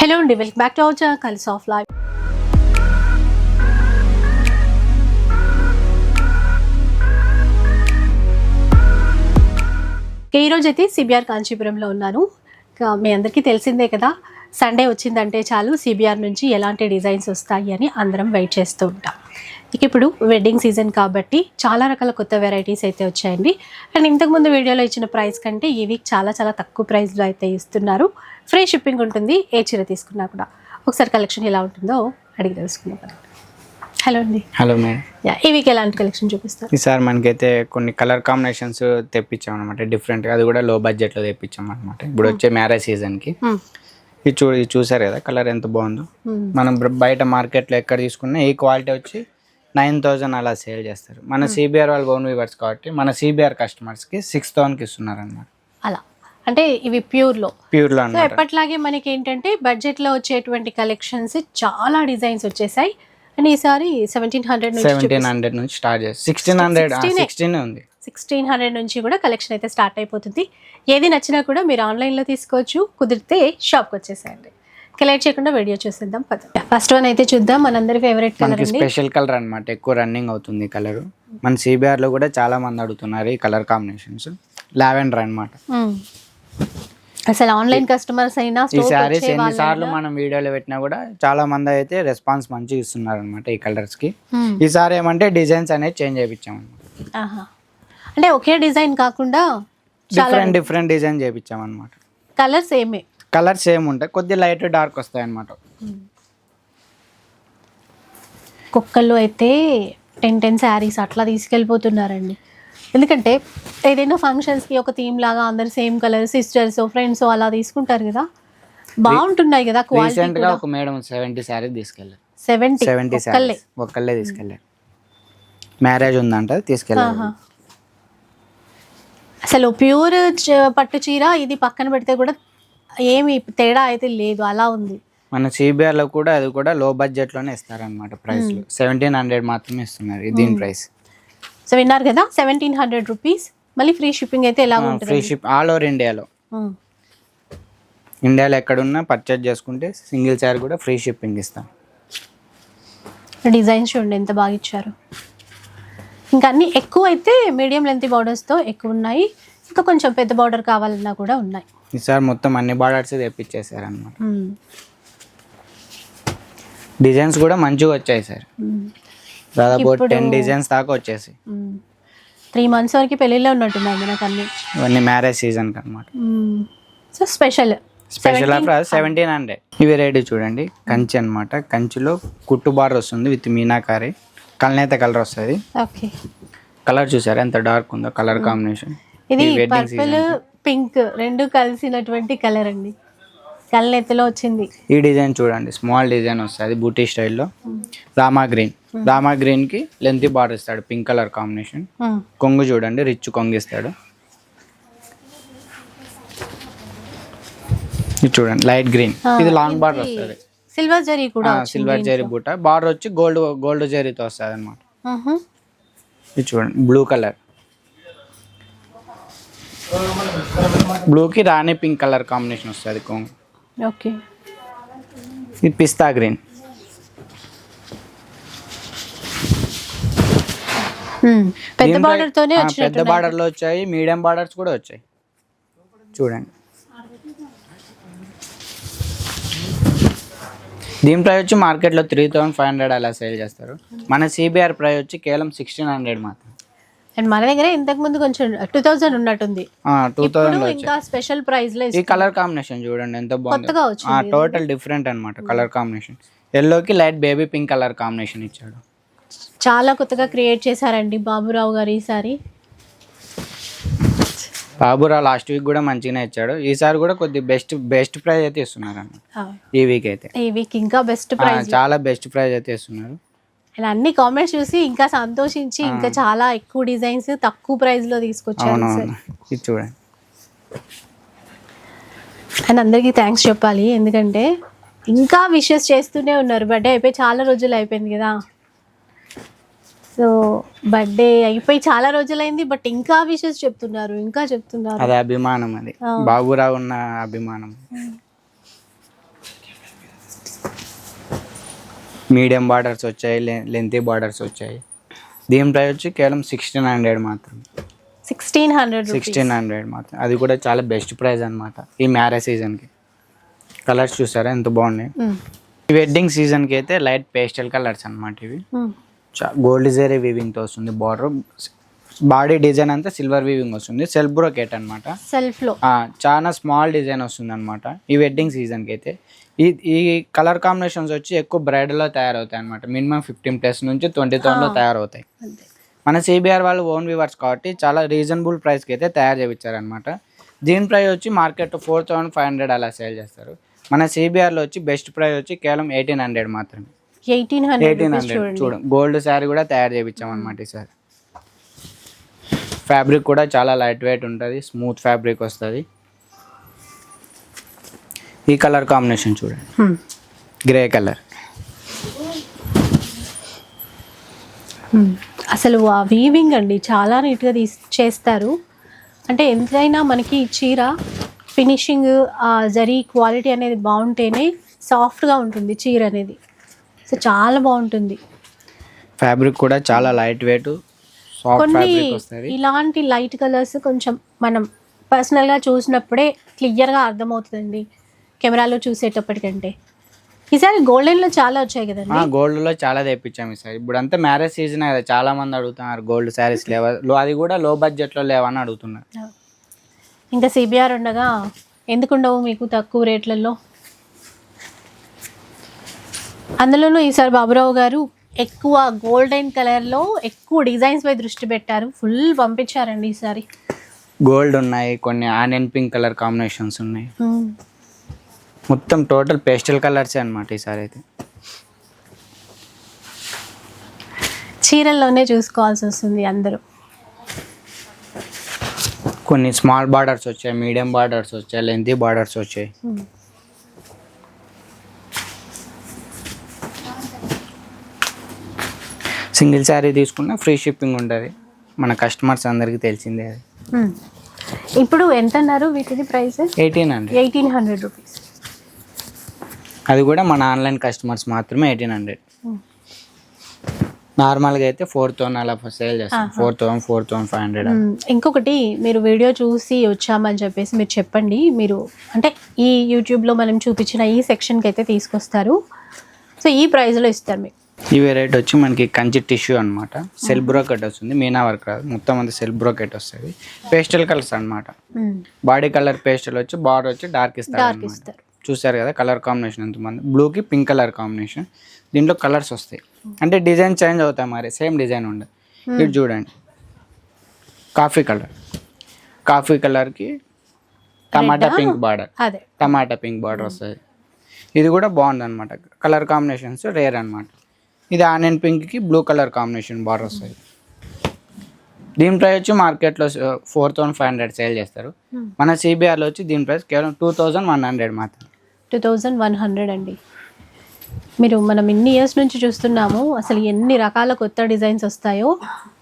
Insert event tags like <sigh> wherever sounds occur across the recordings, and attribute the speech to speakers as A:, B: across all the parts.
A: Hello అండి welcome back to our కలిసి of life ఈ రోజు అయితే సిబిఆర్ కాంచీపురంలో ఉన్నాను. మీ అందరికీ తెలిసిందే కదా సండే వచ్చిందంటే చాలు సిబిఆర్ నుంచి ఎలాంటి డిజైన్స్ వస్తాయి అని అందరం వెయిట్ చేస్తూ ఉంటాం. ఇక ఇప్పుడు వెడ్డింగ్ సీజన్ కాబట్టి చాలా రకాల కొత్త వెరైటీస్ అయితే వచ్చాయండి. అండ్ ఇంతకుముందు వీడియోలో ఇచ్చిన ప్రైస్ కంటే ఈ వీక్ చాలా చాలా తక్కువ ప్రైస్లో అయితే ఇస్తున్నారు. ఫ్రీ షిప్పింగ్ ఉంటుంది ఏ చీర తీసుకున్నా కూడా. ఒకసారి కలెక్షన్ ఎలా ఉంటుందో అడిగి తెలుసుకుందాం హలో అండి.
B: హలో మేడం
A: యా ఈ వీక్ ఎలాంటి కలెక్షన్ చూపిస్తారు?
B: ఈసారి మనకైతే కొన్ని కలర్ కాంబినేషన్స్ తెప్పించాం అనమాట డిఫరెంట్గా అది కూడా లో బడ్జెట్లో తెప్పించాం అనమాట ఇప్పుడు వచ్చే మ్యారేజ్ సీజన్కి
A: మ్మ్.
B: ఇది చూ ఇది చూసారు కదా కలర్ ఎంత బాగుందో.
A: మ్మ్.
B: మనం బయట మార్కెట్లో ఎక్కడ తీసుకున్నా ఈ క్వాలిటీ వచ్చి నైన్ థౌజండ్ అలా సేల్ చేస్తారు. మన సిబిఆర్ వాళ్ళు ఓన్ వీవర్స్ కాబట్టి మన సిబిఆర్ కస్టమర్స్కి సిక్స్ థౌసండ్కి ఇస్తున్నారు అనమాట
A: అలా. అంటే ఇవి ప్యూర్లో.
B: ప్యూర్లో
A: సో ఎప్పట్లాగే మనకి ఏంటంటే బడ్జెట్లో వచ్చేటువంటి కలెక్షన్స్ చాలా డిజైన్స్ వచ్చేసాయి. అండ్ ఈసారి సెవెంటీన్ హండ్రెడ్ నుంచి
B: సెవెంటీన్ హండ్రెడ్ నుంచి స్టార్ట్ చేస్తారు సిక్స్టీన్ హండ్రెడ్
A: 16
B: సిక్స్టీన్ ఉంది.
A: సిక్స్టీన్ హండ్రెడ్ నుంచి కూడా కలెక్షన్ అయితే స్టార్ట్ అయిపోతుంది. ఏది నచ్చినా కూడా మీరు ఆన్లైన్లో తీసుకోవచ్చు. కుదిరితే షాప్కి వచ్చేసేయండి. ఇక లేట్ చేయకుండా వీడియో చూసేద్దాం పద. ఫస్ట్ వన్ అయితే చూద్దాం. మనందరి ఫేవరెట్ కలర్
B: స్పెషల్ కలర్ అన్నమాట. ఎక్కువ రన్నింగ్ అవుతుంది కలర్ మన సిబిఆర్లో కూడా చాలా మంది అడుగుతున్నారు ఈ కలర్ కాంబినేషన్స్ లావెండర్ అన్నమాట.
A: మ్మ్. అసలు ఆన్లైన్ కస్టమర్స్ అయినా
B: ఈ
A: వచ్చే
B: ఎన్నిసార్లు మనం వీడియోలో పెట్టినా కూడా చాలా మంది అయితే రెస్పాన్స్ మంచిగా ఇస్తున్నారు అనమాట ఈ కలర్స్కి.
A: మ్మ్.
B: ఈసారి ఏమంటే డిజైన్స్ అనేది చేంజ్ చేయించాం అనమాట
A: ఆహా. అంటే ఒకే డిజైన్ కాకుండా
B: డిఫరెంట్ డిఫరెంట్ డిజైన్ చేయించాం అనమాట
A: కలర్స్ ఏమే?
B: కలర్స్ సేమ్ ఉంటాయి? కొద్ది లైట్ డార్క్ వస్తాయి అనమాట
A: కుక్కలు అయితే టెన్ టెన్ శారీస్ అట్లా తీసుకెళ్ళిపోతున్నారండి. ఎందుకంటే ఏదైనా ఫంక్షన్స్కి ఒక థీమ్ లాగా అందరు సేమ్ కలర్ సిస్టర్స్ ఫ్రెండ్స్ అలా తీసుకుంటారు కదా. బాగుంటున్నాయి కదా క్వాలిటీ
B: ఒక మేడం సెవెంటీ శారీస్ తీసుకెళ్ళారు.
A: Seventy
B: seventy saris. ఒక్కళ్ళే తీసుకెళ్ళారు. మ్యారేజ్ ఉందంట తీసుకెళ్ళారు.
A: అసలు ప్యూర్ పట్టు చీర ఇది పక్కన పెడితే కూడా ఏమి తేడా అయితే లేదు అలా ఉంది.
B: మన సిబిఆర్లో కూడా అది కూడా లో బడ్జెట్లోనే ఇస్తారనమాట ప్రైస్ సెవెంటీన్ హండ్రెడ్ మాత్రమే ఇస్తున్నారు దీని ప్రైస్
A: సో విన్నారు కదా సెవెంటీన్ హండ్రెడ్ రూపీస్ మళ్ళీ ఫ్రీ షిప్పింగ్ అయితే ఎలా ఉంటుంది
B: ఫ్రీ షిప్ ఆల్ ఓవర్ ఇండియాలో. ఇండియాలో ఎక్కడున్నా పర్చేజ్ చేసుకుంటే సింగిల్ చార్ కూడా ఫ్రీ షిప్పింగ్ ఇస్తాం.
A: డిజైన్స్ చూడండి ఎంత బాగా ఇచ్చారు. ఇంకా అన్ని ఎక్కువ అయితే మీడియం లెంత్ బార్డర్స్తో ఎక్కువ ఉన్నాయి. ఇంకా కొంచెం పెద్ద బార్డర్ కావాలన్నా కూడా ఉన్నాయి.
B: ఈసారి మొత్తం అన్ని బార్డర్స్ తెప్పించేసారు అనమాట. డిజైన్స్ కూడా మంచిగా వచ్చాయి సార్. దాదాపు టెన్ డిజైన్స్ దాకా వచ్చేసి.
A: త్రీ మంత్స్ వరకు పెళ్ళిళ్ళే ఉన్నట్టున్నాయి మనకు అన్ని.
B: ఇవన్నీ మ్యారేజ్ సీజన్ అనమాట.
A: So special
B: special offer seventeen hundred ఇవి రేటు చూడండి. కంచి అన్నమాట. కంచిలో కుట్టు బార్ వస్తుంది విత్ మీనాకారి. కల్నేత కలర్ వస్తుంది.
A: ఓకే
B: కలర్ చూసారా? ఎంత డార్క్ ఉందో కలర్ కాంబినేషన్
A: ఇది పర్పుల్ పింక్ రెండు కలిసినటువంటి కలర్ అండి. కళ్ళెత్తులో వచ్చింది.
B: ఈ డిజైన్ చూడండి స్మాల్ డిజైన్ వస్తుంది బూటీ స్టైల్లో రామా గ్రీన్. రామా గ్రీన్కి లెంత్ బార్డర్ ఇస్తాడు పింక్ కలర్ కాంబినేషన్. కొంగు చూడండి రిచ్ కొంగు ఇస్తాడు. ఇది చూడండి లైట్ గ్రీన్ ఇది లాంగ్ బార్డర్ వస్తుంది.
A: సిల్వర్ జరీ కూడా
B: సిల్వర్ జరీ బూట. బార్డర్ వచ్చి గోల్డ్ గోల్డ్ జరీతో వస్తుంది అనమాట. ఇది చూడండి బ్లూ కలర్ బ్లూకి రాణి పింక్ కలర్ కాంబినేషన్ వస్తుంది కొంగు.
A: ఓకే.
B: ఇది పిస్తా గ్రీన్.
A: పెద్ద బార్డర్ తోనే
B: పెద్ద బార్డర్లో వచ్చాయి మీడియం బార్డర్స్ కూడా వచ్చాయి. చూడండి. దీని ప్రైస్ వచ్చి మార్కెట్లో త్రీ థౌసండ్ ఫైవ్ హండ్రెడ్ అలా సేల్ చేస్తారు. మన సిబిఆర్ ప్రైస్ వచ్చి కేవలం సిక్స్టీన్ హండ్రెడ్ మాత్రం
A: అండ్ మన దగ్గర ఇంతకు ముందు కొంచెం టూ థౌజండ్ ఉన్నట్టుంది.
B: టూ థౌసండ్
A: ఇంకా స్పెషల్ ప్రైస్లో
B: ఈ కలర్ కాంబినేషన్ చూడండి ఎంత
A: కొత్తగా వచ్చింది
B: టోటల్ డిఫరెంట్ అన్నమాట కలర్ కాంబినేషన్ ఎల్లోకి light baby pink colour combination ఇచ్చాడు.
A: చాలా కొత్తగా క్రియేట్ చేశారండి బాబురావు గారు ఈసారి.
B: బాబురా లాస్ట్ వీక్ కూడా మంచిగానే ఇచ్చాడు. ఈసారి కూడా కొద్ది బెస్ట్ బెస్ట్ ప్రైస్ అయితే ఇస్తున్నారు అన్నమాట ఈ వీక్ అయితే.
A: ఈ వీక్ ఇంకా బెస్ట్
B: ఆ,
A: ప్రైస్
B: చాలా బెస్ట్ ప్రైస్ అయితే ఇస్తున్నారు.
A: ఇలా అన్ని కామెంట్స్ చూసి ఇంకా సంతోషించి ఇంకా చాలా ఎక్కువ డిజైన్స్ తక్కువ ప్రైస్లో తీసుకొచ్చారు
B: అవునవును. ఇది చూడండి.
A: అండ్ అందరికీ థ్యాంక్స్ చెప్పాలి. ఎందుకంటే ఇంకా విషెస్ చేస్తూనే ఉన్నారు. బర్త్డే అయిపోయి చాలా రోజులు అయిపోయింది కదా. సో బర్త్డే అయిపోయి చాలా రోజులైంది బట్ ఇంకా విషెస్ చెప్తున్నారు ఇంకా చెప్తున్నారు.
B: అది అభిమానం అది. బాబురావు ఉన్న అభిమానం. మీడియం బార్డర్స్ వచ్చాయి లెంతీ బార్డర్స్ వచ్చాయి. దీని ప్రైస్ వచ్చి కేవలం సిక్స్టీన్ హండ్రెడ్ మాత్రం.
A: సిక్స్టీన్ హండ్రెడ్
B: సిక్స్టీన్ హండ్రెడ్ మాత్రం. అది కూడా చాలా బెస్ట్ ప్రైస్ అనమాట ఈ మ్యారేజ్ సీజన్కి కలర్స్ చూసారా? ఎంత బాగున్నాయి. ఈ వెడ్డింగ్ సీజన్కి అయితే లైట్ పేస్టల్ కలర్స్ అనమాట ఇవి. గోల్డ్ జరీ వీవింగ్తో వస్తుంది బార్డర్ బాడీ డిజైన్ అంతా సిల్వర్ వీవింగ్ వస్తుంది. సెల్ఫ్ బ్రోకెట్ అనమాట
A: సెల్ఫ్లో.
B: చాలా స్మాల్ డిజైన్ వస్తుంది అనమాట ఈ వెడ్డింగ్ సీజన్కి అయితే. ఈ ఈ కలర్ కాంబినేషన్స్ వచ్చి ఎక్కువ బ్రైడల్లో తయారవుతాయి అనమాట మినిమం ఫిఫ్టీన్ ప్లస్ నుంచి ట్వంటీ థౌసండ్లో తయారవుతాయి. మన సిబిఆర్ వాళ్ళు ఓన్ వ్యూవర్స్ కాబట్టి చాలా రీజనబుల్ ప్రైస్కి అయితే తయారు చేయించారనమాట దీని ప్రైస్ వచ్చి market four thousand five hundred అలా సేల్ చేస్తారు. మన సిబిఆర్లో వచ్చి బెస్ట్ ప్రైస్ వచ్చి కేవలం ఎయిటీన్ హండ్రెడ్ మాత్రమే.
A: ఎయిటీన్ హండ్రెడ్
B: ఎయిటీన్ హండ్రెడ్ చూడండి. గోల్డ్ శారీ కూడా తయారు చేయించామన్నమాట ఈసారి ఫ్యాబ్రిక్ కూడా చాలా లైట్ వెయిట్ ఉంటుంది స్మూత్ ఫ్యాబ్రిక్ వస్తుంది. ఈ కలర్ కాంబినేషన్ చూడండి. Grey colour.
A: అసలు ఆ వీవింగ్ అండి చాలా నీట్గా తీసి చేస్తారు. అంటే ఎంతైనా మనకి చీర ఫినిషింగ్ ఆ జరీ క్వాలిటీ అనేది బాగుంటేనే సాఫ్ట్గా ఉంటుంది చీర అనేది. సో చాలా బాగుంటుంది.
B: ఫ్యాబ్రిక్ కూడా చాలా లైట్ వెయిట్
A: కొన్ని ఇలాంటి లైట్ కలర్స్ కొంచెం మనం పర్సనల్గా చూసినప్పుడే క్లియర్గా అర్థమవుతుందండి. కెమెరాలో చూసేటప్పటికంటే. ఈసారి గోల్డెన్లో చాలా వచ్చాయి కదండి?
B: గోల్డ్లో చాలా తెప్పించాము ఈసారి. ఇప్పుడు అంతా మ్యారేజ్ సీజన్ కదా చాలా మంది అడుగుతున్నారు గోల్డ్ శారీస్ లేవా? అది కూడా లో బడ్జెట్లో లేవని అడుగుతున్నారు.
A: ఇంకా సిబిఆర్ ఉండగా ఎందుకు ఉండవు మీకు తక్కువ రేట్లలో? అందులోనూ ఈసారి బాబురావు గారు ఎక్కువ గోల్డెన్ కలర్లో ఎక్కువ డిజైన్స్ పై దృష్టి పెట్టారు. ఫుల్ పంపించారండి ఈసారి.
B: గోల్డ్ ఉన్నాయి కొన్ని ఆనియన్ పింక్ కలర్ కాంబినేషన్స్ ఉన్నాయి. మొత్తం టోటల్ పేస్టల్ కలర్స్ అన్నమాట ఈసారి అయితే.
A: చీరల్లోనే చూసుకోవాల్సి వస్తుంది అందరూ.
B: కొన్ని స్మాల్ బార్డర్స్ వచ్చాయి మీడియం బార్డర్స్ వచ్చాయి లెంతీ బార్డర్స్ వచ్చాయి. సింగిల్ శారీ తీసుకున్నా ఫ్రీ షిప్పింగ్ ఉంటుంది. మన కస్టమర్స్ అందరికీ తెలిసిందే అది.
A: ఇప్పుడు ఎంత అన్నారు వీటిది price?
B: Eighteen hundred
A: eighteen hundred rupees
B: అది కూడా మన ఆన్లైన్ కస్టమర్స్ మాత్రమే ఎయిటీన్ హండ్రెడ్. నార్మల్గా అయితే ఫోర్ థౌసండ్ అలా సేల్ చేస్తాం. Four thousand four thousand five hundred
A: ఇంకొకటి మీరు వీడియో చూసి వచ్చామని చెప్పేసి మీరు చెప్పండి. మీరు అంటే ఈ యూట్యూబ్లో మనం చూపించిన ఈ సెక్షన్కి అయితే తీసుకొస్తారు. సో ఈ ప్రైస్లో ఇస్తారు మీకు.
B: ఈ వెరైటీ వచ్చి మనకి కంచి టిష్యూ అనమాట సెల్ బ్రోకెట్ వస్తుంది. మీనా వర్క్ రాదు. మొత్తం అంతా సెల్ బ్రోకెట్ వస్తుంది. పేస్టల్ కలర్స్ అనమాట బాడీ కలర్ పేస్టల్ వచ్చి బార్డర్ వచ్చి డార్క్ ఇస్తారు. చూసారు కదా కలర్ కాంబినేషన్ ఎంతమంది? బ్లూకి పింక్ కలర్ కాంబినేషన్. దీంట్లో కలర్స్ వస్తాయి. అంటే డిజైన్ చేంజ్ అవుతాయి మరి సేమ్ డిజైన్ ఉండదు. ఇటు చూడండి. Coffee colour. కాఫీ కలర్కి tomato pink border. Tomato pink border వస్తుంది ఇది కూడా బాగుంది అనమాట కలర్ కాంబినేషన్స్ రేర్ అనమాట ఇది ఆనియన్ పింక్కి బ్లూ కలర్ కాంబినేషన్ బార్డర్ వస్తుంది దీని ప్రైస్ వచ్చి మార్కెట్లో four thousand five hundred sale చేస్తారు.
A: Hmm.
B: మన సిబిఆర్లో వచ్చి దీని ప్రైస్ కేవలం టూ థౌజండ్ వన్ హండ్రెడ్ మాత్రం
A: టూ థౌజండ్ వన్ హండ్రెడ్ అండి. మీరు మనం ఇన్ని ఇయర్స్ నుంచి చూస్తున్నాము అసలు ఎన్ని రకాల కొత్త డిజైన్స్ వస్తాయో.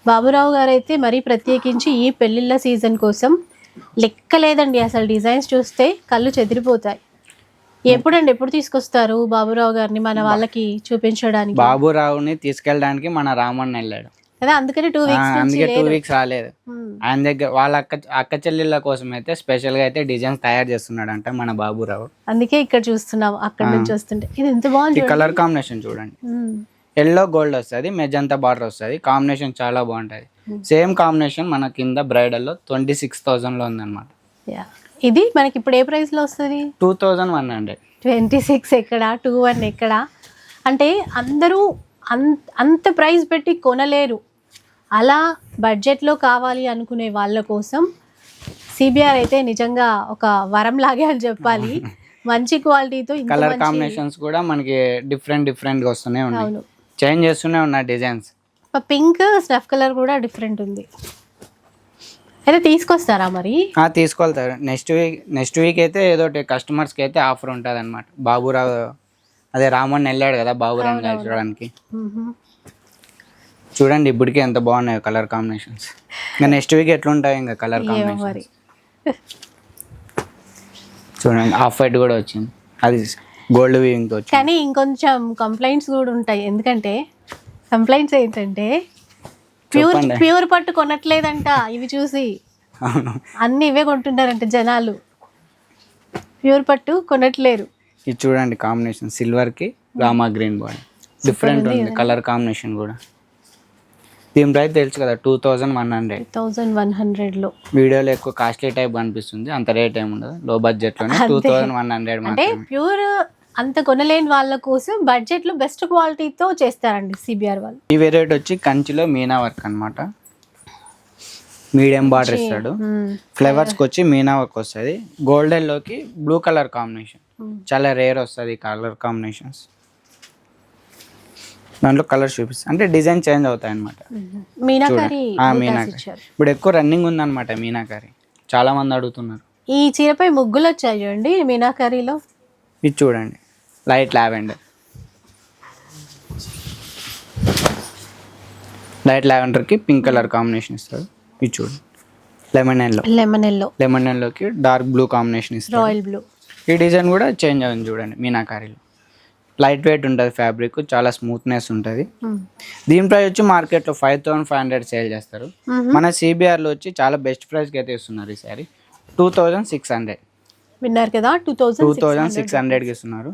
A: బాబురావు గారు అయితే మరీ ప్రత్యేకించి ఈ పెళ్ళిళ్ళ సీజన్ కోసం లెక్క లేదండి అసలు డిజైన్స్ చూస్తే కళ్ళు చెదిరిపోతాయి. ఎప్పుడండి ఎప్పుడు తీసుకొస్తారు బాబురావు గారిని మన వాళ్ళకి చూపించడానికి?
B: బాబురావుని తీసుకెళ్ళడానికి మన రామన్న వెళ్ళాడు.
A: అందుకని టూ వీక్స్
B: అందుకే టూ వీక్స్ రాలేదు.
A: Hmm.
B: ఆయన దగ్గర వాళ్ళ అక్క అక్క చెల్లెళ్ళ కోసం అయితే స్పెషల్గా అయితే డిజైన్స్ తయారు చేస్తున్నాడంట మన బాబురావు.
A: అందుకే ఇక్కడ చూస్తున్నాం అక్కడ నుంచి వస్తుంటే. ఇది ఎంత బాగుంది
B: కలర్ కాంబినేషన్ చూడండి. ఎల్లో గోల్డ్ వస్తుంది మెజంతా బార్డర్ వస్తుంది. కాంబినేషన్ చాలా బాగుంటుంది. సేమ్ కాంబినేషన్ మన కింద బ్రైడల్లో ట్వంటీ సిక్స్ థౌజండ్లో ఉందన్నమాట.
A: ఇది మనకి ఇప్పుడు ఏ ప్రైస్లో వస్తుంది?
B: Two thousand one hundred
A: twenty six ఎక్కడ? టూ వన్ ఎక్కడ? అంటే అందరూ అంత అంత ప్రైస్ పెట్టి కొనలేరు. అలా బడ్జెట్లో కావాలి అనుకునే వాళ్ళ కోసం సిబిఆర్ అయితే నిజంగా ఒక వరం లాగే అని చెప్పాలి. మంచి క్వాలిటీతో
B: కలర్ కాంబినేషన్స్ కూడా మనకి డిఫరెంట్ డిఫరెంట్గా వస్తూనే ఉన్నాయి. చేంజ్ చేస్తూనే ఉన్నాయి డిజైన్స్.
A: పింక్ స్నఫ్ కలర్ కూడా డిఫరెంట్ ఉంది. అయితే తీసుకొస్తారా మరి?
B: తీసుకెళ్తారు. నెక్స్ట్ వీక్ నెక్స్ట్ వీక్ అయితే ఏదో కస్టమర్స్కి అయితే ఆఫర్ ఉంటుంది అనమాట బాబురావు అదే రామన్ వెళ్ళాడు కదా బాబురావు చూడడానికి. చూడండి ఇప్పటికే ఎంత బాగున్నాయో కలర్ కాంబినేషన్స్. ఇంకా నెక్స్ట్ వీక్ ఎట్లుంటాయి ఇంకా కలర్ కాంబినేషన్స్. చూడండి ఆఫ్ వైట్ కూడా వచ్చింది. అది గోల్డ్ వీవింగ్తో వచ్చి
A: కానీ ఇంకొంచెం కంప్లైంట్స్ కూడా ఉంటాయి. ఎందుకంటే కంప్లైంట్స్ ఏంటంటే ప్యూర్. ప్యూర్ పట్టు కొనట్లేదంట ఇవి చూసి.
B: అవును.
A: అన్ని ఇవే కొంటుంటారంట జనాలు. ప్యూర్ పట్టు కొనట్లేరు.
B: ఇది చూడండి కాంబినేషన్. సిల్వర్కి రామా గ్రీన్ బాడీ. డిఫరెంట్ ఉంది కలర్ కాంబినేషన్ కూడా. దీని ప్రైస్ తెలుసు కదా two thousand one hundred
A: thousand one హండ్రెడ్లో
B: వీడియోలో ఎక్కువ కాస్ట్లీ టైప్ అనిపిస్తుంది అంత రేట్ ఏమి ఉండదు. లో బడ్జెట్లోనే టూ థౌజండ్ వన్ హండ్రెడ్
A: అంటే ప్యూర్ అంత కొనలేని వాళ్ళ కోసం బడ్జెట్లో బెస్ట్ క్వాలిటీతో చేస్తారండి సిబిఆర్ వాళ్ళు.
B: ఈ వెరైటీ వచ్చి కంచిలో మీనా వర్క్ అన్నమాట. మీడియం బార్డర్ ఇస్తాడు.
A: మ్మ్.
B: ఫ్లవర్స్కి వచ్చి మీనా వర్క్ వస్తుంది. గోల్డెన్లోకి బ్లూ కలర్ కాంబినేషన్. చాలా రేర్ వస్తుంది కలర్ కాంబినేషన్స్ దాంట్లో కలర్ చూపిస్తుంది అంటే డిజైన్ చేంజ్ అవుతాయి అనమాట
A: మీనాకారి
B: ఇప్పుడు ఎక్కువ రన్నింగ్ ఉందన్నమాట మీనాకరి. చాలా మంది అడుగుతున్నారు.
A: ఈ చీరపై ముగ్గులు వచ్చాయి చూడండి మీనాకారిలో.
B: ఇది చూడండి. లైట్ లావెండర్ లైట్ లావెండర్కి పింక్ కలర్ కాంబినేషన్ ఇస్తాడు ఇది చూడండి lemon yellow
A: lemon yellow
B: lemon ఎల్లోకి డార్క్ బ్లూ కాంబినేషన్ ఇస్తాడు
A: రాయల్ బ్లూ
B: ఈ డిజైన్ కూడా చేంజ్ అవుతుంది చూడండి మీనాకారిలో. లైట్ వెయిట్ ఉంటుంది ఫ్యాబ్రిక్ చాలా స్మూత్నెస్ ఉంటుంది. దీని ప్రైస్ వచ్చి మార్కెట్లో five thousand five hundred sale చేస్తారు. మన సిబిఆర్లో వచ్చి చాలా బెస్ట్ ప్రైస్కి అయితే ఇస్తున్నారు ఈ sari two thousand six hundred.
A: విన్నారు కదా two
B: two
A: thousand
B: thousand six హండ్రెడ్కి ఇస్తున్నారు.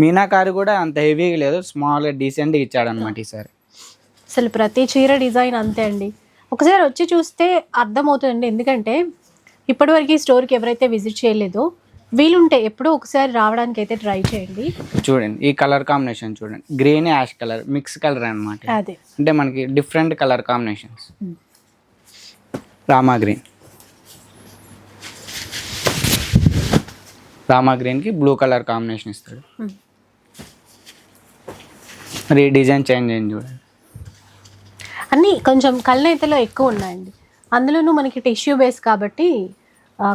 B: మీనాకారి కూడా అంత హెవీగా లేదు స్మాల్గా డీసెంట్గా ఇచ్చాడు అనమాట ఈసారి
A: అసలు ప్రతి చీర డిజైన్ అంతే అండి. ఒకసారి వచ్చి చూస్తే అర్థమవుతుందండి ఎందుకంటే ఇప్పటివరకు ఈ స్టోర్కి ఎవరైతే విజిట్ చేయలేదో వీలుంటే ఎప్పుడో ఒకసారి రావడానికి అయితే ట్రై చేయండి.
B: చూడండి ఈ కలర్ కాంబినేషన్ చూడండి. Green ash colour mix colour అన్నమాట.
A: అదే.
B: అంటే మనకి different colour combinations Rama green Rama గ్రీన్కి బ్లూ కలర్ కాంబినేషన్ ఇస్తాడు. మరి డిజైన్ చేంజ్ అయింది చూడండి.
A: అన్నీ కొంచెం కళ్ళనైతేలో ఎక్కువ ఉన్నాయండి. అందులోనూ మనకి టిష్యూ బేస్ కాబట్టి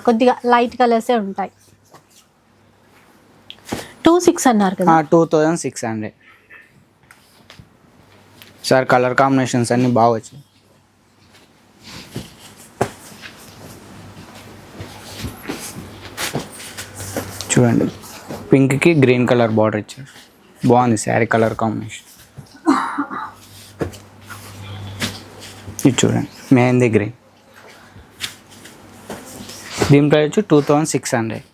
A: కొద్దిగా లైట్ కలర్సే ఉంటాయి. టూ సిక్స్ అన్నారు కదా.
B: Two thousand six hundred sir colour combinations అన్నీ బాగా వచ్చాయి. చూడండి పింక్కి గ్రీన్ కలర్ బార్డర్ ఇచ్చారు. బాగుంది శారీ కలర్ కాంబినేషన్. ఇది చూడండి మెహందీ గ్రీన్. దీని price two thousand six hundred.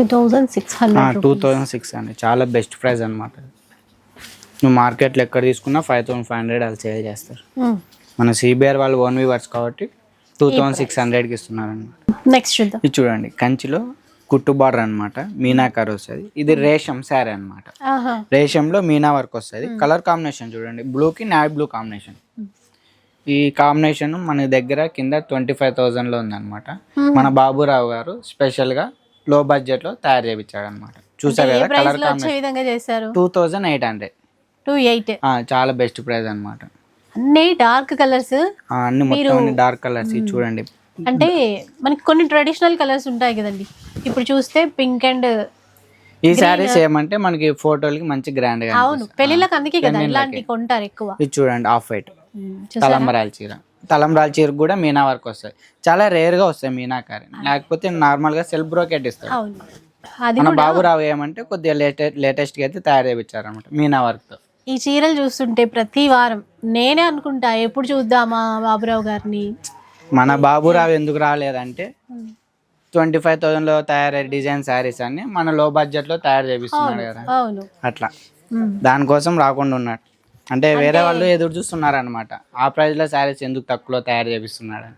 A: Two thousand six hundred
B: two thousand six hundred చాలా బెస్ట్ ప్రైస్ అనమాట నువ్వు మార్కెట్లో ఎక్కడ తీసుకున్నా ఫైవ్ థౌసండ్ ఫైవ్ హండ్రెడ్ వాళ్ళు సేల్ చేస్తారు. మన సిబిఆర్ వాళ్ళు ఓన్ వీవర్స్ కాబట్టి టూ థౌసండ్ సిక్స్ హండ్రెడ్కి ఇస్తున్నారు అనమాట
A: నెక్స్ట్
B: ఇది చూడండి. కంచిలో కుట్టు బార్డర్ అనమాట మీనాకార్ వస్తుంది. ఇది రేషం శారీ అనమాట రేషంలో మీనా వర్క్ వస్తుంది. కలర్ కాంబినేషన్ చూడండి. బ్లూకి నావీ బ్లూ కాంబినేషన్ ఈ కాంబినేషన్ మన దగ్గర కింద ట్వంటీ ఫైవ్ థౌజండ్లో ఉందన్నమాట. మన బాబురావు గారు స్పెషల్గా లో బడ్జెట్లో తయారు చేయించాడు అనమాట చూసారు కదా కలర్లో
A: విధంగా చేశారు?
B: Two thousand eight hundred
A: two eight
B: చాలా బెస్ట్ ప్రైస్ అనమాట
A: అన్ని డార్క్ కలర్స్
B: అన్ని మొత్తం డార్క్ కలర్స్ చూడండి.
A: అంటే మనకి కొన్ని ట్రెడిషనల్ కలర్స్ ఉంటాయి కదండి. ఇప్పుడు చూస్తే పింక్ అండ్
B: ఈ శారీస్ ఏమంటే మనకి ఫోటోలకి మంచి గ్రాండ్గా
A: అవును. పెళ్ళిళ్ళకి అందుకే కదా. ఇలాంటి కొంటారు ఎక్కువ.
B: ఇది చూడండి ఆఫ్ వైట్? తలంబరాల చీర. తలంబరాల చీర కూడా మీనా వర్క్ వస్తాయి. చాలా రేర్గా వస్తాయి మీనాకారి లేకపోతే నార్మల్గా సెల్ఫ్ బ్రోకెట్
A: అది
B: మన బాబురావు ఏమంటే కొద్దిగా లేటెస్ట్ లేటెస్ట్గా అయితే తయారు చేయించారు అనమాట మీనా వర్క్. తో
A: ఈ చీరలు చూస్తుంటే ప్రతి వారం నేనే అనుకుంటా ఎప్పుడు చూద్దామా బాబురావు గారిని?
B: మన బాబురావు ఎందుకు రాలేదంటే ట్వంటీ ఫైవ్ థౌసండ్లో తయారయ్యే డిజైన్ శారీస్ అన్ని మన లో బడ్జెట్లో తయారు చేపిస్తున్నాడు కదా. అట్లా. దానికోసం రాకుండా ఉన్నాడు. అంటే వేరే వాళ్ళు ఎదురు చూస్తున్నారు అనమాట ఆ ప్రైస్లో శారీస్ ఎందుకు తక్కువలో తయారు చేపిస్తున్నాడు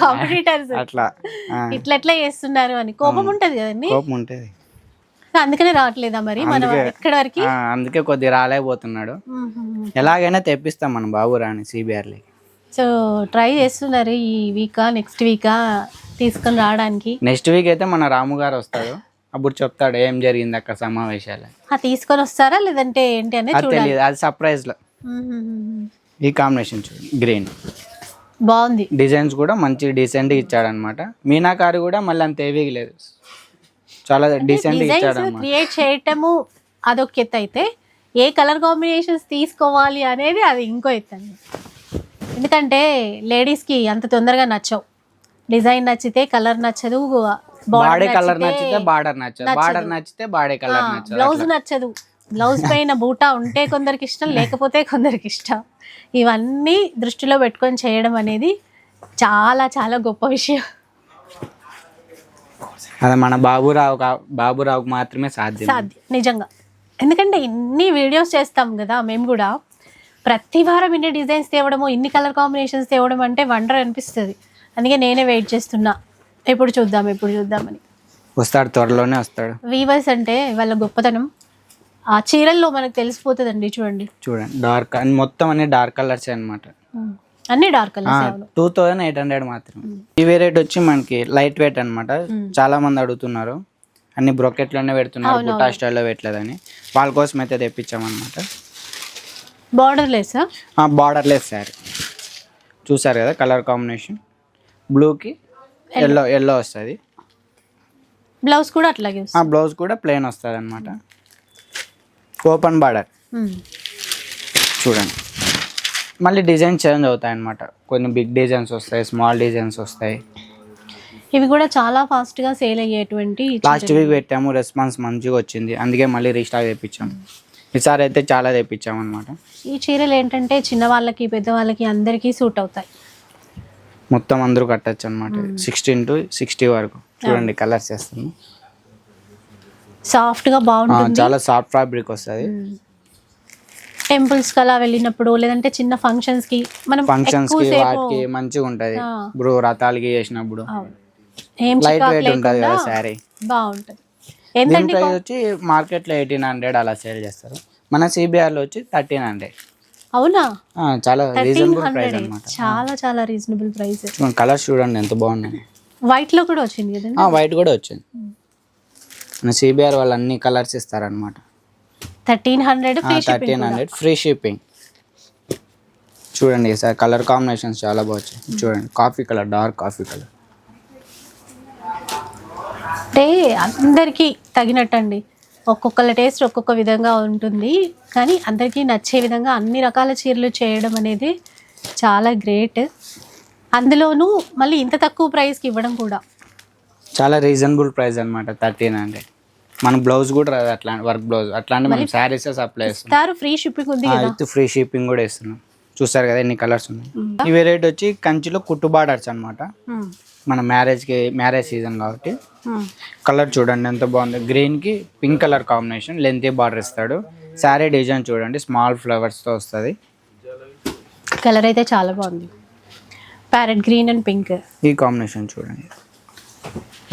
A: కాంపిటీటర్స్ <laughs>
B: అట్లా
A: ఇట్లా ఎట్లా చేస్తున్నారు అని. కోపం ఉంటది కదండి?
B: కోపం ఉంటుంది.
A: అందుకనే రావట్లేదా మరి? మనం ఇక్కడ వరకు?
B: అందుకే కొద్దిగా రాలేకపోతున్నాడు. ఎలాగైనా తెప్పిస్తాం మన బాబు రాని సిబిఆర్లకి
A: సో ట్రై చేస్తున్నారు ఈ వీకా నెక్స్ట్ వీకా తీసుకొని రావడానికి.
B: నెక్స్ట్ వీక్ అయితే మన రాము గారు వస్తాడు. అప్పుడు చెప్తాడు ఏం జరిగింది అక్కడ సమావేశాలు?
A: ఆ తీసుకొని వస్తారా? లేదంటే ఏంటి అనేది
B: అది తెలియదు అది
A: సర్ప్రైజ్లో.
B: ఈ కాంబినేషన్ చూడండి గ్రీన్
A: బాగుంది.
B: డిజైన్స్ కూడా మంచి డీసెంట్గా ఇచ్చాడు అనమాట మీనాకారి కూడా మళ్ళీ అంత హెవీగా లేదు. చాలా డీసెంట్గా ఇచ్చాడు
A: క్రియేట్ చేయటము అదొక ఎత్తు అయితే ఏ కలర్ కాంబినేషన్స్ తీసుకోవాలి అనేది అది ఇంకో ఎత్తు అండి. ఎందుకంటే లేడీస్కి అంత తొందరగా నచ్చవు. డిజైన్ నచ్చితే కలర్ నచ్చదు
B: బాడీ కలర్
A: నచ్చితే
B: బార్డర్ నచ్చదు. బార్డర్ నచ్చితే బాడీ కలర్ నచ్చదు.
A: బ్లౌజ్ నచ్చదు. బ్లౌజ్ పైన బూటా ఉంటే కొందరికి ఇష్టం లేకపోతే కొందరికి ఇష్టం. ఇవన్నీ దృష్టిలో పెట్టుకొని చేయడం అనేది చాలా చాలా గొప్ప విషయం.
B: అది మన బాబురావు బాబురావుకు మాత్రమే సాధ్యం
A: సాధ్యం నిజంగా. ఎందుకంటే ఇన్ని వీడియోస్ చేస్తాం కదా మేము కూడా. ప్రతి వారం ఇన్ని డిజైన్స్ తేవడము ఇన్ని కలర్ కాంబినేషన్స్ తేవడం అంటే వండర్ అనిపిస్తుంది. అందుకే నేనే వెయిట్ చేస్తున్నా. ఎప్పుడు చూద్దాం ఎప్పుడు చూద్దామని.
B: వస్తాడు త్వరలోనే వస్తాడు.
A: వీవర్స్ అంటే వాళ్ళ గొప్పతనం. ఆ చీరల్లో మనకు తెలిసిపోతుందండి చూడండి.
B: చూడండి డార్క్ అని మొత్తం అన్ని డార్క్ కలర్స్ అనమాట.
A: అన్ని dark colours
B: two thousand eight hundred మాత్రం. ఈ వెరైటీ వచ్చి మనకి లైట్ వెయిట్ అనమాట చాలా మంది అడుగుతున్నారు. అన్ని బ్రొకెట్లోనే పెడుతున్నారు బుట్టా స్టైల్లో పెట్టలేదని. వాళ్ళ కోసం అయితే తెప్పించామన్నమాట.
A: బార్డర్ లేసా
B: బార్డర్లెస్ శారీ చూసారు కదా కలర్ కాంబినేషన్ బ్లూకి ఎల్లో ఎల్లో వస్తుంది.
A: బ్లౌజ్ కూడా అట్లాగే
B: ఆ బ్లౌజ్ కూడా ప్లెయిన్ వస్తుంది అనమాట ఓపెన్ బార్డర్. చూడండి. మళ్ళీ డిజైన్ చేంజ్ అవుతాయి అనమాట కొన్ని బిగ్ డిజైన్స్ వస్తాయి స్మాల్ డిజైన్స్ వస్తాయి.
A: ఇవి కూడా చాలా ఫాస్ట్గా సేల్ అయ్యేటువంటి
B: లాస్ట్ వీక్ పెట్టాము రెస్పాన్స్ మంచిగా వచ్చింది. అందుకే మళ్ళీ రీస్టాక్ తెప్పించాము. ఈసారి అయితే చాలా తెప్పించాము అనమాట
A: ఈ చీరలు ఏంటంటే చిన్న వాళ్ళకి పెద్దవాళ్ళకి అందరికీ సూట్ అవుతాయి.
B: మొత్తం అందరూ కట్టచ్చు అనమాట సిక్స్టీన్ టు సిక్స్టీ వరకు. చూడండి కలర్స్ వేస్తాము సాఫ్ట్గా
A: బాగుంటుంది.
B: చాలా సాఫ్ట్ ఫ్యాబ్రిక్ వస్తుంది.
A: టెంపుల్స్కి అలా వెళ్ళినప్పుడు లేదంటే చిన్న ఫంక్షన్స్కి మనం ఫంక్షన్స్కి
B: వాటికి మంచిగా ఉంటది. ఇప్పుడు రథాలకి చేసినప్పుడు. లైట్ వెయిట్ ఉంటది కదా శారీ
A: బాగుంటది.
B: దీని
A: ఎంతండి
B: ప్రైస్ వచ్చి మార్కెట్లో ఎయిటీన్ హండ్రెడ్ అలా సేల్ చేస్తారు. మన సిబిఆర్లో వచ్చి థర్టీన్ హండ్రెడ్
A: అవునా?
B: చాలా రీజనబుల్ ప్రైస్ అనమాట
A: చాలా చాలా రీజనబుల్ ప్రైస్
B: కలర్స్ చూడండి ఎంత బాగున్నాయి.
A: వైట్లో కూడా వచ్చింది కదండి
B: వైట్ కూడా వచ్చింది. మన సిబిఆర్ వాళ్ళు అన్ని కలర్స్ ఇస్తారనమాట
A: thirteen hundred free
B: thirteen hundred free shipping చూడండి సార్ కలర్ కాంబినేషన్స్ చాలా బాగా వచ్చాయి. చూడండి coffee colour dark coffee colour
A: అంటే అందరికీ తగినట్టండి. ఒక్కొక్కళ్ళ టేస్ట్ ఒక్కొక్క విధంగా ఉంటుంది. కానీ అందరికీ నచ్చే విధంగా అన్ని రకాల చీరలు చేయడం అనేది చాలా గ్రేట్. అందులోనూ మళ్ళీ ఇంత తక్కువ ప్రైస్కి ఇవ్వడం కూడా.
B: చాలా రీజనబుల్ ప్రైస్ అనమాట థర్టీన్ హండ్రెడ్ మన బ్లౌజ్ కూడా రాదు అట్లాంటి వర్క్ బ్లౌజ్ అట్లాంటి మనం శారీస్ సప్లై
A: ఇస్తారు ఫ్రీ షిప్పింగ్ ఉంది కదా.
B: విత్ ఫ్రీ షిప్పింగ్ కూడా ఇస్తున్నాం. చూసారు కదా ఎన్ని కలర్స్ ఉన్నాయి. ఈ వెరైటీ వచ్చి కంచిలో కుట్టు బార్డర్స్ అనమాట. మన మ్యారేజ్కి మ్యారేజ్ సీజన్ కాబట్టి. కలర్ చూడండి ఎంత బాగుంది. గ్రీన్కి pink colour combination lengthy border ఇస్తాడు. శారీ డిజైన్ చూడండి స్మాల్ ఫ్లవర్స్తో వస్తుంది.
A: కలర్ అయితే చాలా బాగుంది. Parrot green and pink.
B: ఈ కాంబినేషన్ చూడండి.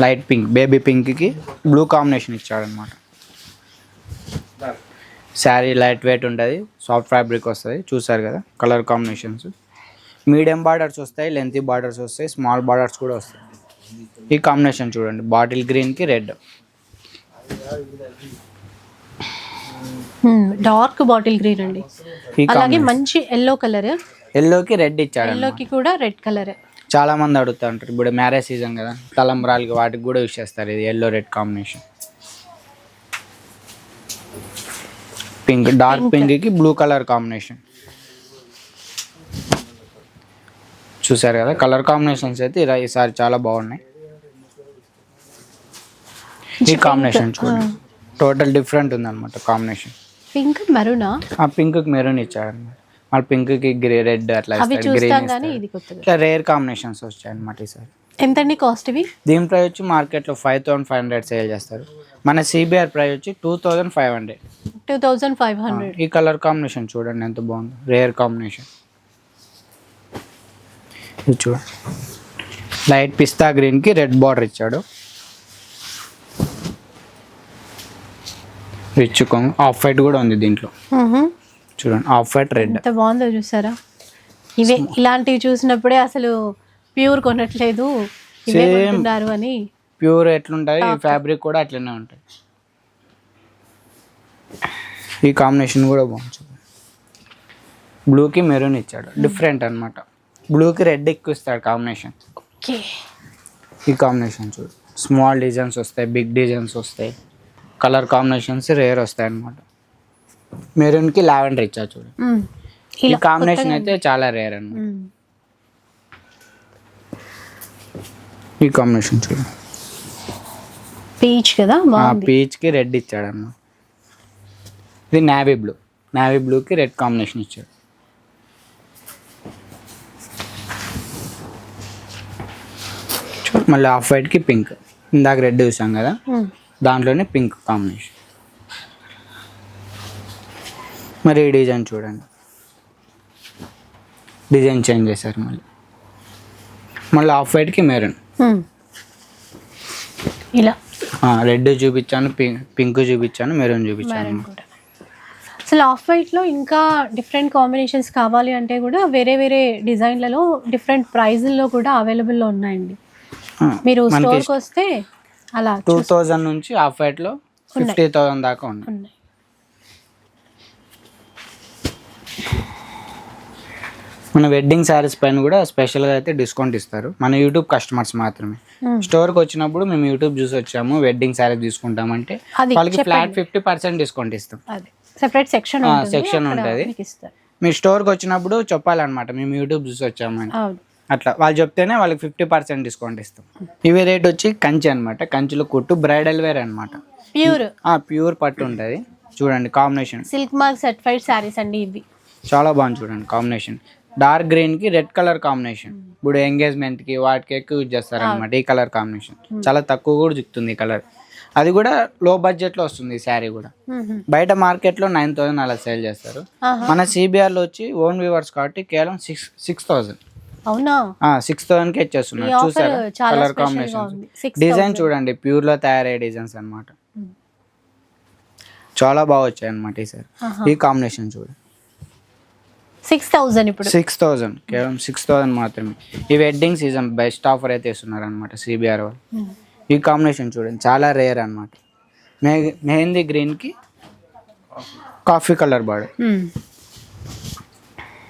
B: లైట్ పింక్ బేబీ పింక్కి బ్లూ కాంబినేషన్ ఇచ్చాడనమాట. శారీ లైట్ వెయిట్ ఉంటుంది సాఫ్ట్ ఫ్యాబ్రిక్ వస్తుంది చూసారు కదా కలర్ కాంబినేషన్స్. మీడియం బార్డర్స్ వస్తాయి లెంతీ బార్డర్స్ వస్తాయి స్మాల్ బార్డర్స్ కూడా వస్తాయి. ఈ కాంబినేషన్ చూడండి బాటిల్ గ్రీన్కి రెడ్.
A: డార్క్ బాటిల్ గ్రీన్ అండి. అలాగే మంచి ఎల్లో కలర్.
B: ఎల్లోకి రెడ్ ఇచ్చాడు
A: ఎల్లోకి కూడా రెడ్ కలర్.
B: చాలా మంది అడుగుతూ ఉంటారు ఇప్పుడు మ్యారేజ్ సీజన్ కదా తలంబరాలకి వాటికి కూడా యూస్ చేస్తారు ఇది yellow red combination. Pink dark పింక్కి బ్లూ కలర్ కాంబినేషన్. చూసారు కదా. కలర్ కాంబినేషన్స్ అయితే ఇలా ఈసారి చాలా బాగున్నాయి. ఈ కాంబినేషన్ చూడండి. టోటల్ డిఫరెంట్ ఉందన్నమాట కాంబినేషన్
A: పింక్ మరునా?
B: ఆ పింక్కి మెరూన్ ఇచ్చాడు అనమాట మళ్ళీ పింక్కి గ్రే రెడ్ అట్లా ఇట్లా రేర్ కాంబినేషన్స్ వచ్చాయి అనమాట ఈసారి.
A: ఎంతండి కాస్ట్ ఇవి?
B: దీని ప్రైస్ వచ్చి మార్కెట్లో five thousand five hundred sale చేస్తారు. మన సిబిఆర్ ప్రైస్ వచ్చి two thousand five hundred
A: two thousand five hundred
B: ఈ కలర్ కాంబినేషన్ చూడండి ఎంత బాగుంది. రేర్ కాంబినేషన్ ఇది చూడండి లైట్ పిస్తా గ్రీన్కి రెడ్ బార్డర్ ఇచ్చాడు. రిచ్ కొంగ్. ఆఫ్ వైట్ కూడా ఉంది దీంట్లో. చూడండి ఆఫ్ వైట్ రెడ్
A: ఎంత బాగుందో చూసారా? ఇవే ఇలాంటివి చూసినప్పుడే అసలు ప్యూర్ కొనట్లేదు. ఇవే
B: Same.
A: కొంటున్నారు అని.
B: ప్యూర్ ఎట్లుంటాయి? ఈ ఫ్యాబ్రిక్ కూడా అట్లనే ఉంటాయి. ఈ కాంబినేషన్ కూడా బాగుంది. బ్లూకి మెరూన్ ఇచ్చాడు. డిఫరెంట్ అన్నమాట. బ్లూకి రెడ్ ఎక్కువ ఇస్తాడు కాంబినేషన్
A: ఓకే
B: ఈ కాంబినేషన్ చూడు. స్మాల్ డిజైన్స్ వస్తాయి బిగ్ డిజైన్స్ వస్తాయి. కలర్ కాంబినేషన్స్ రేర్ వస్తాయి అన్నమాట. మెరూన్కి లావెండర్ ఇచ్చా చూడు. ఈ
A: ఇలా
B: కాంబినేషన్ అయితే చాలా రేర్ అన్నమాట.
A: మ్మ్.
B: ఈ కాంబినేషన్ చూడు.
A: పీచ్ కదా?
B: పీచ్కి రెడ్ ఇచ్చాడు అన్న ఇది నావీ బ్లూ నావీ బ్లూకి రెడ్ కాంబినేషన్ ఇచ్చాడు. మళ్ళీ ఆఫ్ వైట్కి పింక్ ఇందాక రెడ్ చూసాం కదా?
A: ఉమ్.
B: దాంట్లోనే పింక్ కాంబినేషన్ మరి ఈ డిజైన్ చూడండి. డిజైన్ చేంజ్ చేశారు మళ్ళీ. మళ్ళీ ఆఫ్ వైట్కి మెరూన్.
A: ఇలా.
B: రెడ్ చూపించాను పింక్ చూపించాను మెరూన్ చూపించాను
A: అసలు ఆఫ్ వైట్లో ఇంకా డిఫరెంట్ కాంబినేషన్స్ కావాలి అంటే కూడా వేరే వేరే డిజైన్లలో డిఫరెంట్ ప్రైజుల్లో కూడా అవైలబుల్లో ఉన్నాయండి. మీరు స్టోర్కి వస్తే అలా
B: టూ థౌజండ్ నుంచి ఆఫ్ వైట్లో ఫిఫ్టీ థౌసండ్ దాకా ఉన్నాయి. మన వెడ్డింగ్ శారీస్ పైన కూడా స్పెషల్గా అయితే డిస్కౌంట్ ఇస్తారు. మన యూట్యూబ్ కస్టమర్స్ మాత్రమే.
A: Hmm.
B: స్టోర్కి వచ్చినప్పుడు మేము యూట్యూబ్ చూసి వచ్చాము వెడ్డింగ్ శారీ తీసుకుంటామంటే వాళ్ళకి ఫ్లాట్ ఫిఫ్టీ పర్సెంట్ డిస్కౌంట్ ఇస్తాం.
A: సెపరేట్ సెక్షన్
B: ఆ,
A: ఉంటుంది.
B: మీరు స్టోర్కి వచ్చినప్పుడు చెప్పాలన్నమాట మేము యూట్యూబ్ చూసి వచ్చామని. అట్లా. వాళ్ళు చెప్తేనే వాళ్ళకి ఫిఫ్టీ పర్సెంట్ డిస్కౌంట్ ఇస్తాం. ఇవి రేట్ వచ్చి కంచి అనమాట కంచిలో కుట్టు బ్రైడల్ వేర్ అనమాట
A: ప్యూర్?
B: ప్యూర్ పట్టు ఉంటుంది. చూడండి combination.
A: Silk mark certified saris అండి ఇవి.
B: చాలా బాగుంది చూడండి కాంబినేషన్. డార్క్ గ్రీన్కి రెడ్ కలర్ కాంబినేషన్. ఇప్పుడు ఎంగేజ్మెంట్కి వాటికి ఎక్కువ యూజ్ చేస్తారు అనమాట ఈ కలర్ కాంబినేషన్. చాలా తక్కువ కూడా చిక్కుతుంది ఈ కలర్. అది కూడా లో బడ్జెట్లో వస్తుంది ఈ శారీ కూడా. బయట మార్కెట్లో నైన్ థౌసండ్ అలా సేల్ చేస్తారు. మన సిబిఆర్లో వచ్చి ఓన్ వ్యూవర్స్ కాబట్టి కేవలం సిక్స్ సిక్స్ థౌసండ్.
A: అవునా?
B: సిక్స్ థౌసండ్కి
A: ఆఫర్
B: చూసారా? కలర్ కాంబినేషన్ డిజైన్ చూడండి ప్యూర్లో తయారయ్యే డిజైన్స్ అన్నమాట. చాలా బాగా వచ్చాయి అనమాట ఈ సార్. ఈ కాంబినేషన్ చూడండి
A: సిక్స్ థౌజండ్ ఇప్పుడు.
B: సిక్స్ థౌజండ్ కేవలం సిక్స్ థౌజండ్ మాత్రమే. ఈ వెడ్డింగ్ సీజన్ బెస్ట్ ఆఫర్ అయితే ఇస్తున్నారు అనమాట సిబిఆర్ వాళ్ళు. ఈ కాంబినేషన్ చూడండి చాలా రేర్ అనమాట మెహందీ గ్రీన్కి కాఫీ కలర్
A: మ్మ్.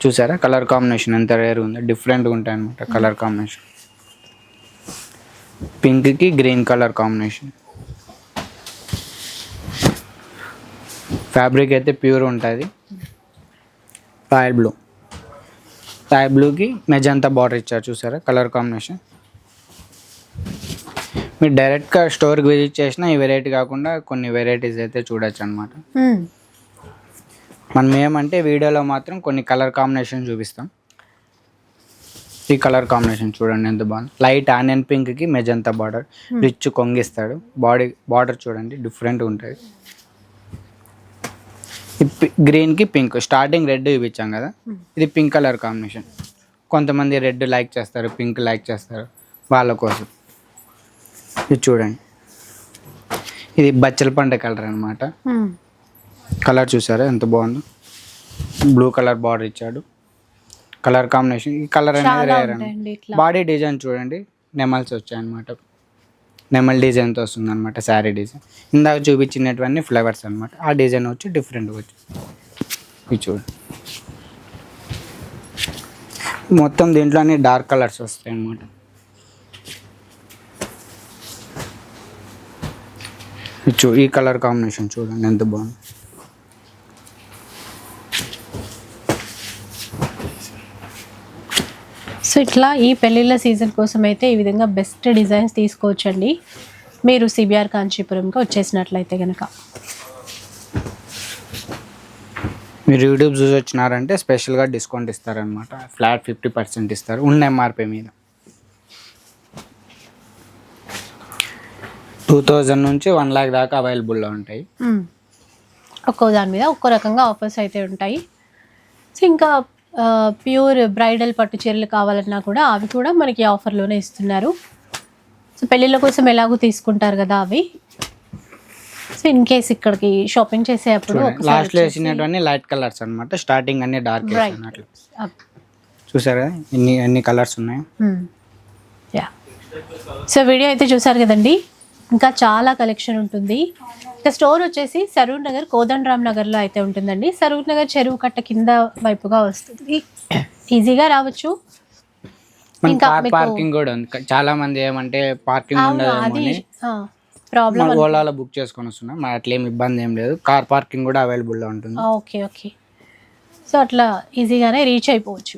B: చూసారా? కలర్ కాంబినేషన్ ఎంత రేర్ ఉందో. డిఫరెంట్గా ఉంటాయి అనమాట కలర్ కాంబినేషన్. పింక్కి గ్రీన్ కలర్ కాంబినేషన్. ఫ్యాబ్రిక్ అయితే ప్యూర్ ఉంటుంది. రాయల్ బ్లూ రాయల్ బ్లూకి మెజంతా బార్డర్ ఇచ్చారు చూసారా? కలర్ కాంబినేషన్ మీరు డైరెక్ట్గా స్టోర్కి విజిట్ చేసినా ఈ వెరైటీ కాకుండా కొన్ని వెరైటీస్ అయితే చూడొచ్చు అనమాట
A: hmm.
B: మనం ఏమంటే వీడియోలో మాత్రం కొన్ని కలర్ కాంబినేషన్ చూపిస్తాం. ఈ కలర్ కాంబినేషన్ చూడండి ఎంత బాగుంది. లైట్ ఆనియన్ పింక్కి మెజంతా బార్డర్. రిచ్ కొంగిస్తాడు. బాడీ బార్డర్ చూడండి డిఫరెంట్గా ఉంటుంది. గ్రీన్కి పింక్. స్టార్టింగ్ రెడ్ చూపించాం కదా. ఇది పింక్ కలర్ కాంబినేషన్. కొంతమంది రెడ్ లైక్ చేస్తారు పింక్ లైక్ చేస్తారు వాళ్ళ కోసం. ఇది చూడండి. ఇది బచ్చల పంట కలర్ అనమాట
A: మ్మ్.
B: కలర్ చూసారా? ఎంత బాగుందో. బ్లూ కలర్ బార్డర్ ఇచ్చాడు. కలర్ కాంబినేషన్ ఈ కలర్ అనేది రేర్
A: ఇట్లా.
B: బాడీ డిజైన్ చూడండి. నెమల్స్ వచ్చాయన్నమాట. నెమల్ డిజైన్తో వస్తుంది అనమాట శారీ డిజైన్. ఇందాక చూపించినటువంటి ఫ్లవర్స్ అనమాట ఆ డిజైన్ వచ్చి డిఫరెంట్గా వచ్చి. ఇది చూడండి. మొత్తం దీంట్లో అన్ని డార్క్ కలర్స్ వస్తాయి అన్నమాట ఇది చూ ఈ కలర్ కాంబినేషన్ చూడండి ఎంత బాగుంది.
A: సో ఇట్లా ఈ పెళ్ళిళ్ళ సీజన్ కోసం అయితే ఈ విధంగా బెస్ట్ డిజైన్స్ తీసుకోవచ్చండి. మీరు సిబిఆర్ కాంచీపురంకి వచ్చేసినట్లయితే కనుక
B: మీరు యూట్యూబ్ చూసి వచ్చినారంటే స్పెషల్గా డిస్కౌంట్ ఇస్తారనమాట ఫ్లాట్ ఫిఫ్టీ పర్సెంట్ ఇస్తారు ఉన్న ఎంఆర్పి మీద. టూ థౌజండ్ నుంచి వన్ ల్యాక్ దాకా అవైలబుల్లో ఉంటాయి.
A: ఒక్కో దాని మీద ఒక్కో రకంగా ఆఫర్స్ అయితే ఉంటాయి. సో ఇంకా ప్యూర్ బ్రైడల్ పట్టు చీరలు కావాలన్నా కూడా అవి కూడా మనకి ఆఫర్లోనే ఇస్తున్నారు. సో పెళ్ళిళ్ళ కోసం ఎలాగో తీసుకుంటారు కదా అవి. సో ఇన్ కేస్ ఇక్కడికి షాపింగ్ చేసేటప్పుడు
B: లాస్ట్లో వేసినటువంటి లైట్ కలర్స్ అనమాట స్టార్టింగ్ అన్ని డార్క్. అన్నట్లు. చూసారు? కదా ఎన్ని ఎన్ని కలర్స్ ఉన్నాయి?
A: యా సో వీడియో అయితే చూసారు కదండి? ఇంకా చాలా కలెక్షన్ ఉంటుంది. ఇంకా స్టోర్ వచ్చేసి సరూర్ నగర్ కోదండరామ్ నగర్లో అయితే ఉంటుందండి. సరూర్ నగర్ చెరువు కట్ట కింద వైపుగా వస్తుంది. ఈజీగా రావచ్చు. ఇంకా
B: పార్కింగ్ కూడా ఉంది. చాలా మంది ఏమంటే పార్కింగ్ ఉండదు
A: ప్రాబ్లం
B: ఓలాలో బుక్ చేసుకొని వస్తున్నాం. మరి అట్లా ఏం ఇబ్బంది ఏం లేదు. కార్ పార్కింగ్ కూడా అవైలబుల్లో ఉంటుంది.
A: Okay okay. సో అట్లా ఈజీగానే రీచ్ అయిపోవచ్చు.